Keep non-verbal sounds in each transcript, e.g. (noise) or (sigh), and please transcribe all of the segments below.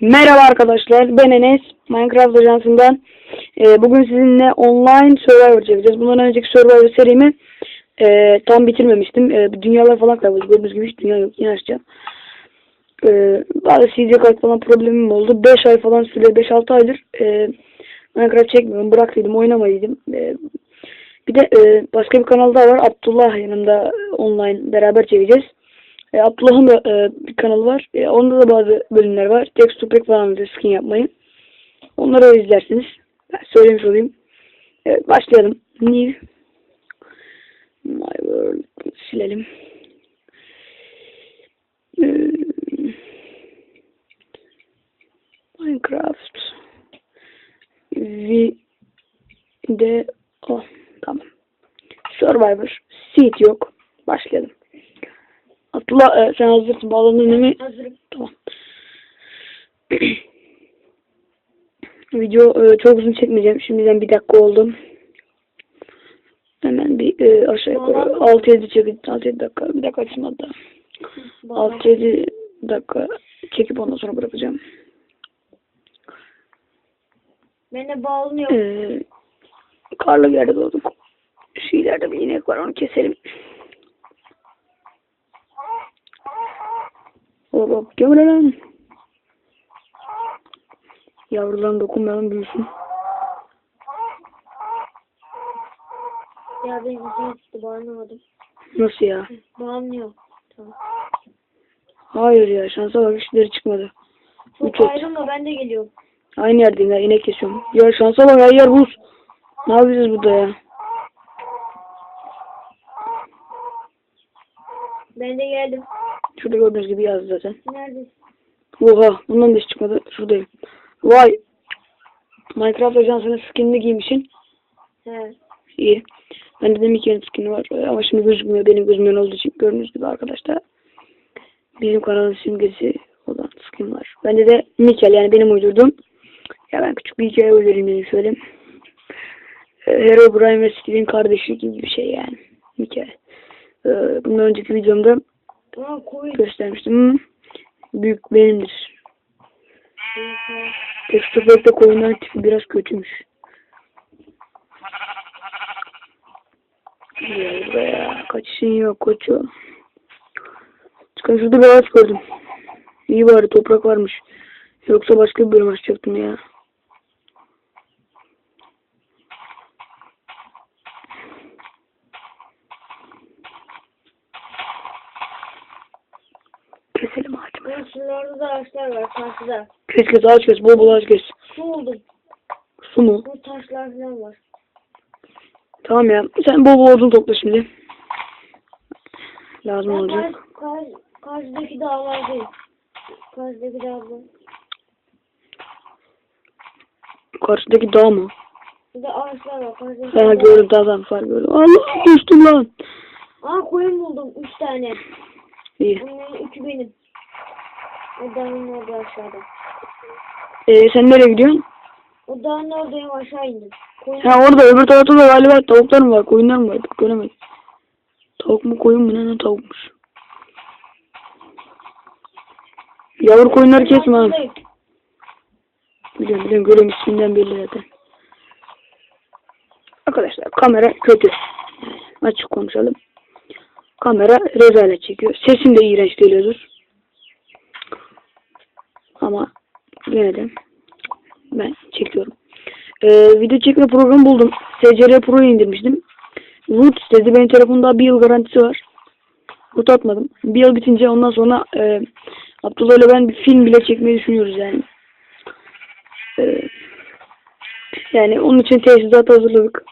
Merhaba arkadaşlar, ben Enes, Minecraft Ajansı'ndan. Ee, bugün sizinle online Survivor çekeceğiz. Bundan önceki Survivor serimi e, tam bitirmemiştim. E, dünyalar falan kayboldu. Gördüğünüz gibi hiç dünya yok. Yine açacağım. E, bazı CD kart falan problemim oldu. 5 ay falan süre, 5-6 aydır e, Minecraft çekmiyorum. Bıraktıydım, oynamadıydım. E, bir de e, başka bir kanal daha var. Abdullah yanımda online beraber çekeceğiz. E, Abdullah'ın da e, bir kanalı var. E, onda da bazı bölümler var. Texture pack falan da skin yapmayı. Onları izlersiniz. Ben söylemiş olayım. Evet, başlayalım. New. My world. Silelim. Ee, Minecraft. V de oh, tamam. Survivor. Seed yok. Başlayalım. Abdullah e, sen hazırsın. Bağlandın değil mi? Hazırım. Tamam. (clears throat) Video e, çok uzun çekmeyeceğim. Şimdiden bir dakika oldu. Hemen bir e, aşağı yukarı Bağlandın mı? 6-7 çekip 6-7 dakika bir dakika açayım hatta. 6-7 dakika çekip ondan sonra bırakacağım. Ben de bağlanıyor. Ee, karlı bir yerde doğduk. Şu ileride bir inek var onu keselim. Hop hop gömülelim. Yavrudan dokunmayalım büyüsün. Ya ben izin çıktı bağlanamadım. Nasıl ya? Bağlanıyor. Tamam. Hayır ya şansa bak hiçbiri çıkmadı. Çok Üç ayrılma ben de geliyorum. Aynı yerdeyim ya inek kesiyorum. Ya şansa bak her yer buz. Ne yapacağız burada ya? Ben de geldim. Şurada gördüğünüz gibi yazdı zaten. Neredesin? Oha bundan da hiç çıkmadı. Şuradayım. Vay. Minecraft ajansının skinini giymişsin. He. İyi. Bende de Mickey'nin skini var. Ama şimdi gözükmüyor. Benim gözümden olduğu için gördüğünüz gibi arkadaşlar. Bizim kanalın simgesi olan skin var. Bende de Mikel yani benim uydurduğum. Ya ben küçük bir hikaye uydurayım dedim şöyle. Ee, Hero Brian ve Steve'in kardeşi gibi bir şey yani. Mikel. Ee, bundan önceki videomda Aa koy. göstermiştim. Büyük benimdir. Texture Pack'te koyunların tipi biraz kötüymüş. Ya buraya kaçışın yok koçum. Çıkan şurada bir ağaç gördüm. İyi bari toprak varmış. Yoksa başka bir bölüm açacaktım ya. Keselim ağacımı. Ben şuralarda da ağaçlar var karşıda. Kes kes ağaç kes. Bol bol ağaç kes. Su buldum. Su mu? Bu taşlar falan var. Tamam ya. Sen bol bol odun topla şimdi. Lazım Ben olacak. karşı, karşı, karşıdaki dağlardayım. Karşıdaki dağda. Karşıdaki dağ mı? Bir de ağaçlar var. Karşıdaki Ha gördüm dağdan far gördüm. Allah düştüm lan. Aa koyun buldum. Üç tane. İyi. Onların üçü benim. O dağın orada aşağıda. Ee, sen nereye gidiyorsun? O dağın oradayım aşağı indim. Koyun Ha orada öbür tarafta da galiba tavuklar mı var? Koyunlar mı var? Göremedim. Tavuk mu koyun mu ne ne tavukmuş. Yavru koyunları kesme. Altındayım. Biliyorum biliyorum görüyorum isminden belli zaten. Arkadaşlar kamera kötü. Açık konuşalım. Kamera rezalet çekiyor. Sesim de iğrenç geliyordur. Ama yine de ben çekiyorum. Ee, video çekme programı buldum. SCR Pro'yu indirmiştim. Root istedi. Benim telefonda bir yıl garantisi var. Root atmadım. Bir yıl bitince ondan sonra e, Abdullah ile ben bir film bile çekmeyi düşünüyoruz yani. Ee, yani onun için tesisat hazırladık.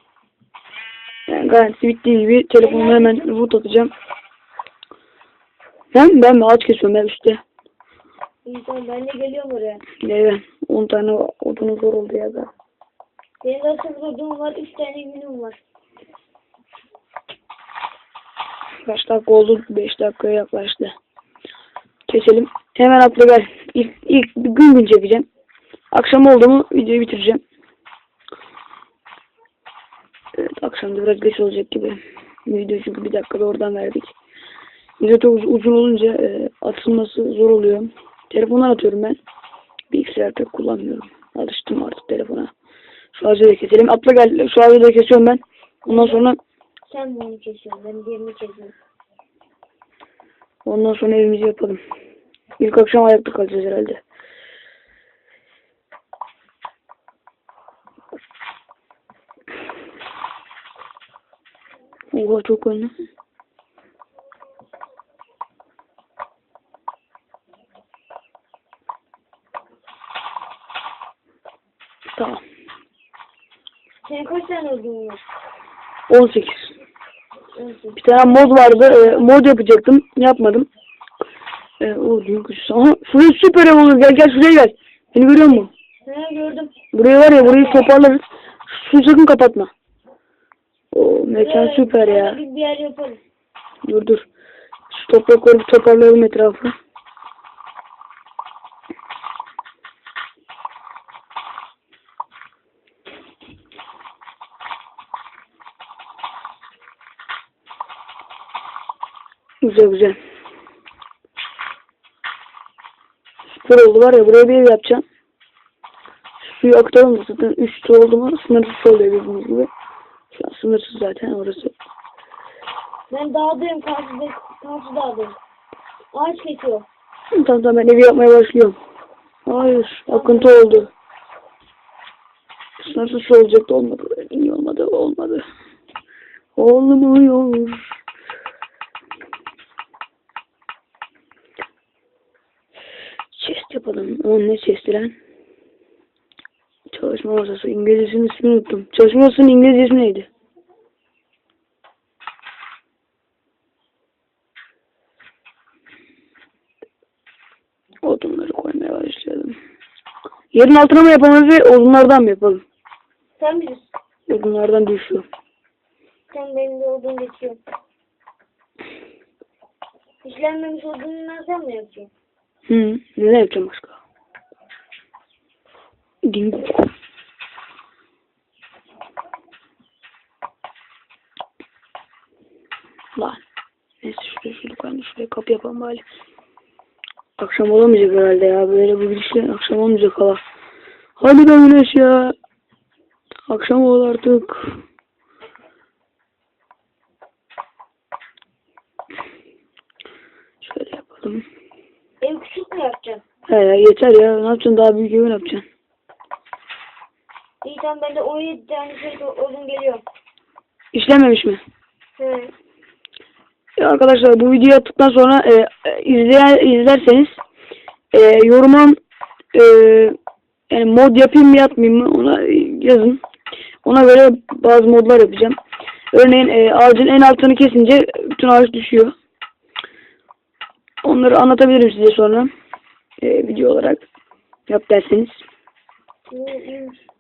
Yani garantisi bittiği gibi telefonumu hemen root atacağım. Ben, ben mi ağaç kesiyorum ben üstte. Tamam ben de geliyorum oraya. Evet. 10 tane odunu zor oldu ya da. Benim de sıfır odum var. Üç tane günüm var. Kaç dakika oldu? 5 dakikaya yaklaştı. Keselim. Hemen atla gel. İlk, ilk bir gün gün çekeceğim. Akşam oldu mu videoyu bitireceğim. Evet akşam da biraz geç olacak gibi. Video çünkü bir dakikada oradan verdik. Video çok uz- uzun olunca e, atılması zor oluyor. Telefondan atıyorum ben. Bilgisayar pek kullanmıyorum. Alıştım artık telefona. Şarjı da keselim. Atla gel. Şarjı da kesiyorum ben. Ondan sonra Sen bunu kesiyorsun. Ben diğerini kesiyorum. ondan sonra evimizi yapalım. İlk akşam ayakta kalacağız herhalde. Oha çok önlü. Tamam. Var? 18. Nasıl? Bir tane mod vardı. e, mod yapacaktım. Yapmadım. E, o düğün kuşu. Aha şuraya süper ev olur. Gel gel şuraya gel. Beni görüyor musun? He gördüm. Buraya var ya burayı toparlarız. Su sakın kapatma. O mekan süper ya. Bir, yer yapalım. Dur dur. Şu toprakları toparlayalım etrafı. Güzel güzel. Süper oldu var ya buraya bir ev yapacağım. Suyu aktaralım zaten üstü oldu mu sınırsız oluyor bildiğiniz gibi. Şu an sınırsız zaten orası. Ben dağdayım. Karşıda, karşı dağdayım. Ağaç kesiyor. Tamam tamam ben evi yapmaya başlıyorum. Hayır akıntı oldu. Sınırsız olacaktı olmadı. İyi olmadı olmadı. Olmuyor. Ne chesti lan? Çalışma masası. İngilizcesinin ismini unuttum. Çalışma masasının İngilizce ismi neydi? Odunları koymaya başlayalım. Yerin altına mı yapalım ve odunlardan mı yapalım? Sen bilirsin. Odunlardan düşüyor. Sen benim de odun geçiyor. İşlenmemiş odunları sen mi yapacaksın? Hı. Ne yapacağım başka? Ding. Lan. Neyse şuraya şuraya koyalım. Şuraya kapı yapalım bari. Akşam olamayacak herhalde ya. Böyle bu gidişle akşam olmayacak hava. Hadi be güneş ya. Akşam ol artık. Şöyle yapalım. Ev küçük mü yapacaksın? He ya yeter ya. Ne yapacaksın? Daha büyük ev ne yapacaksın? Tamam bende 17 tane odun geliyor. İşlememiş mi? He. Ya arkadaşlar bu videoyu attıktan sonra e, e, izleyen, izlerseniz e, yoruma e, yani mod yapayım mı yapmayayım mı ona yazın. Ona göre bazı modlar yapacağım. Örneğin e, ağacın en altını kesince bütün ağaç düşüyor. Onları anlatabilirim size sonra e, video olarak yap derseniz. İyiymiş.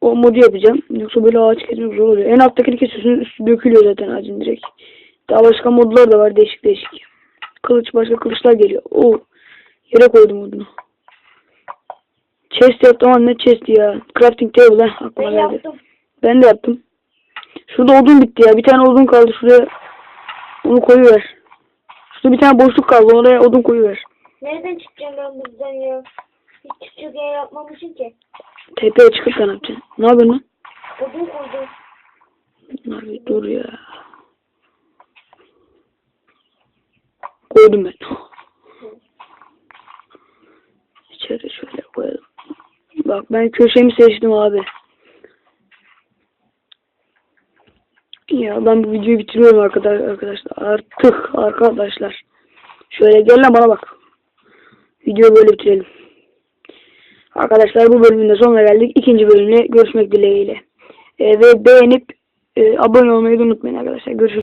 O modu yapacağım. Yoksa böyle ağaç kesmek zor oluyor. En alttakini kesiyorsun üstü dökülüyor zaten ağacın direkt. Daha başka modlar da var değişik değişik. Kılıç başka kılıçlar geliyor. Oo. Yere koydum odunu. Chest yaptım ama ne chest ya. Crafting table ha aklıma Ben geldi. yaptım. Ben de yaptım. Şurada odun bitti ya. Bir tane odun kaldı şuraya. Onu koyuver. Şurada bir tane boşluk kaldı. Oraya odun koyuver. Nereden çıkacağım ben buradan ya? Hiç küçük yer yapmamışım ki. Tepeye çıkıp ne yapacaksın? Ne yapıyorsun lan? Odun koydum. Bir dur ya. Koydum ben. İçeri şöyle koyalım. Bak ben köşemi seçtim abi. Ya ben bu videoyu bitiriyorum arkadaşlar. arkadaşlar. Artık arkadaşlar. Şöyle gel lan bana bak. Videoyu böyle bitirelim. Arkadaşlar bu bölümün de sonuna geldik. İkinci bölümle görüşmek dileğiyle. Ee, ve beğenip e, abone olmayı unutmayın arkadaşlar. Görüşürüz.